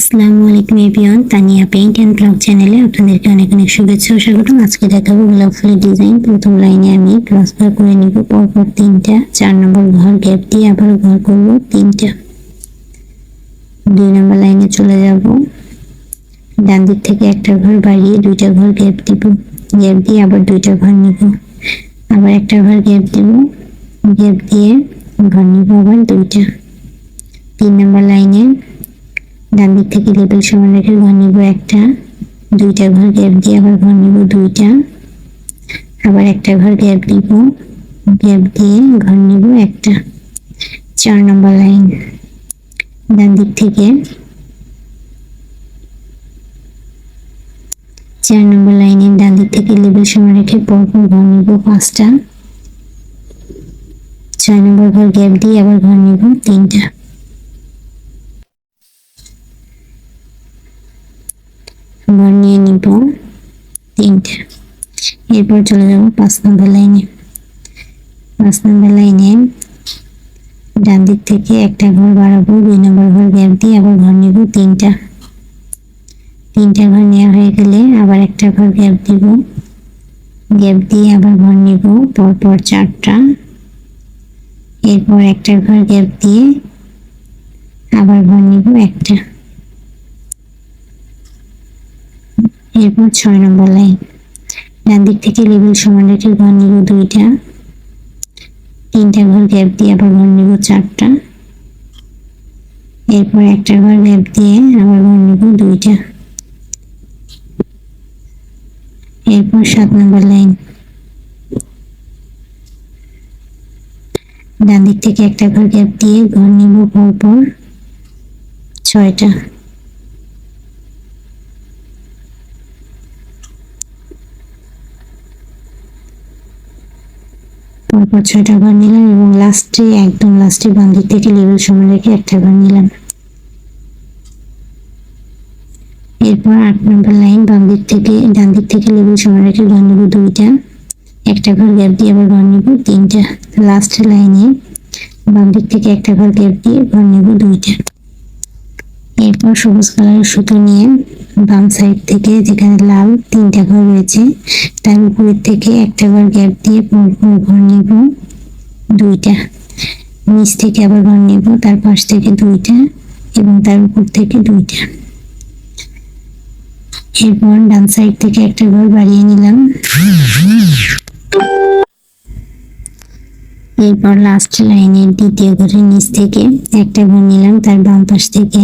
আসসালামু আলাইকুম এভিয়ন তানিয়া পেইন্ট অ্যান্ড ব্লগ চ্যানেলে আপনাদেরকে অনেক অনেক শুভেচ্ছা ও স্বাগতম। আজকে দেখাবো গোলাপ ফুলের ডিজাইন। প্রথম লাইনে আমি ক্রস ঘর করে নিব। পরপর তিনটা, চার নম্বর ঘর গ্যাপ দিয়ে আবার ঘর করব। তিনটা। দুই নম্বর লাইনে চলে যাব। ডান দিক থেকে একটা ঘর বাড়িয়ে দুইটা ঘর গ্যাপ দিব। গ্যাপ দিয়ে আবার দুইটা ঘর নিব। আবার একটা ঘর গ্যাপ দিব। গ্যাপ দিয়ে ঘর নিব আবার দুইটা। তিন নম্বর লাইনে ডান দিক থেকে লেবেল সমান রেখে ঘর নিব একটা, দুইটা ঘর গ্যাপ দিয়ে আবার ঘর নিব দুইটা। আবার একটা ঘর গ্যাপ দিব, গ্যাপ দিয়ে ঘর নিব একটা। চার নম্বর লাইন। ডান দিক থেকে। চার নম্বর লাইনে ডান দিক থেকে লেবেল সমান রেখে পরপর ঘর নিব পাঁচটা। ছয় নম্বর ঘর গ্যাপ দিয়ে আবার ঘর নিব তিনটা। ঘর নিয়ে নিব তিনটা। এরপর চলে যাব পাঁচ নম্বর লাইনে পাঁচ নম্বর লাইনে ডান দিক থেকে একটা ঘর বাড়াবো, দুই নম্বর ঘর গ্যাপ দিয়ে আবার ঘর নিব তিনটা। তিনটা ঘর নেওয়া হয়ে গেলে আবার একটা ঘর গ্যাপ দিব। গ্যাপ দিয়ে আবার ঘর নিব, পরপর চারটা। এরপর একটা ঘর গ্যাপ দিয়ে আবার ঘর নিব একটা। এরপর ছয় নম্বর লাইন। ডান দিক থেকে লেবেল সমান রেখে ঘর নিব দুইটা। তিনটা ঘর গ্যাপ দিয়ে আবার ঘর নিব চারটা। এরপর একটা ঘর গ্যাপ দিয়ে আবার ঘর নিব দুইটা। এরপর সাত নম্বর লাইন। ডান দিক থেকে একটা ঘর গ্যাপ দিয়ে ঘর নিব পরপর ছয়টা। পরপর ছয়টা ঘর নিলাম এবং লাস্টে একদম লাস্টে বাম দিক থেকে লেবেল সমান রেখে একটা ঘর নিলাম। এরপর আট নম্বর লাইন বাম দিক থেকে, ডান দিক থেকে লেবেল সমান রেখে ঘর নিব দুইটা, একটা ঘর গ্যাপ দিয়ে আবার ঘর নিব তিনটা। লাস্ট লাইনে বাম দিক থেকে একটা ঘর গ্যাপ দিয়ে ঘর নিব দুইটা। এরপর সবুজ কালারের সুতো নিয়ে বাম সাইড থেকে যেখানে লাল তিনটা ঘর রয়েছে, তার উপরের থেকে একটা ঘর গ্যাপ দিয়ে ঘর নিব, দুইটা। নিচ থেকে আবার ঘর নিব, তার পাশ থেকে দুইটা এবং তার উপর থেকে দুইটা। এরপর ডান সাইড থেকে একটা ঘর বাড়িয়ে নিলাম। এরপর লাস্ট লাইনের দ্বিতীয় ঘরের নিচ থেকে একটা ঘর নিলাম, তার বাম পাশ থেকে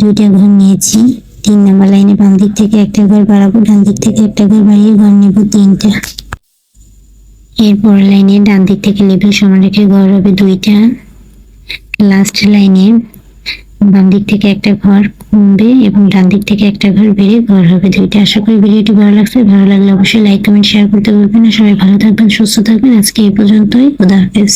দুইটা ঘর নিয়েছি, তিন নম্বর লাইনে বাম দিক থেকে একটা ঘর বাড়াবো, ডান দিক থেকে একটা ঘর বাড়িয়ে ঘর নেব তিনটা। এরপর লাইনে ডান দিক থেকে লেবেল সমান রেখে ঘর হবে দুইটা। লাস্ট লাইনে বাম দিক থেকে একটা ঘর কমবে এবং ডান দিক থেকে একটা ঘর বেড়ে ঘর হবে দুইটা। আশা করি ভিডিওটি ভালো লাগছে, ভালো লাগলে অবশ্যই লাইক, কমেন্ট শেয়ার করতে বলবেন সবাই ভালো থাকবেন, সুস্থ থাকবেন। আজকে এই পর্যন্তই। খোদা হাফেজ।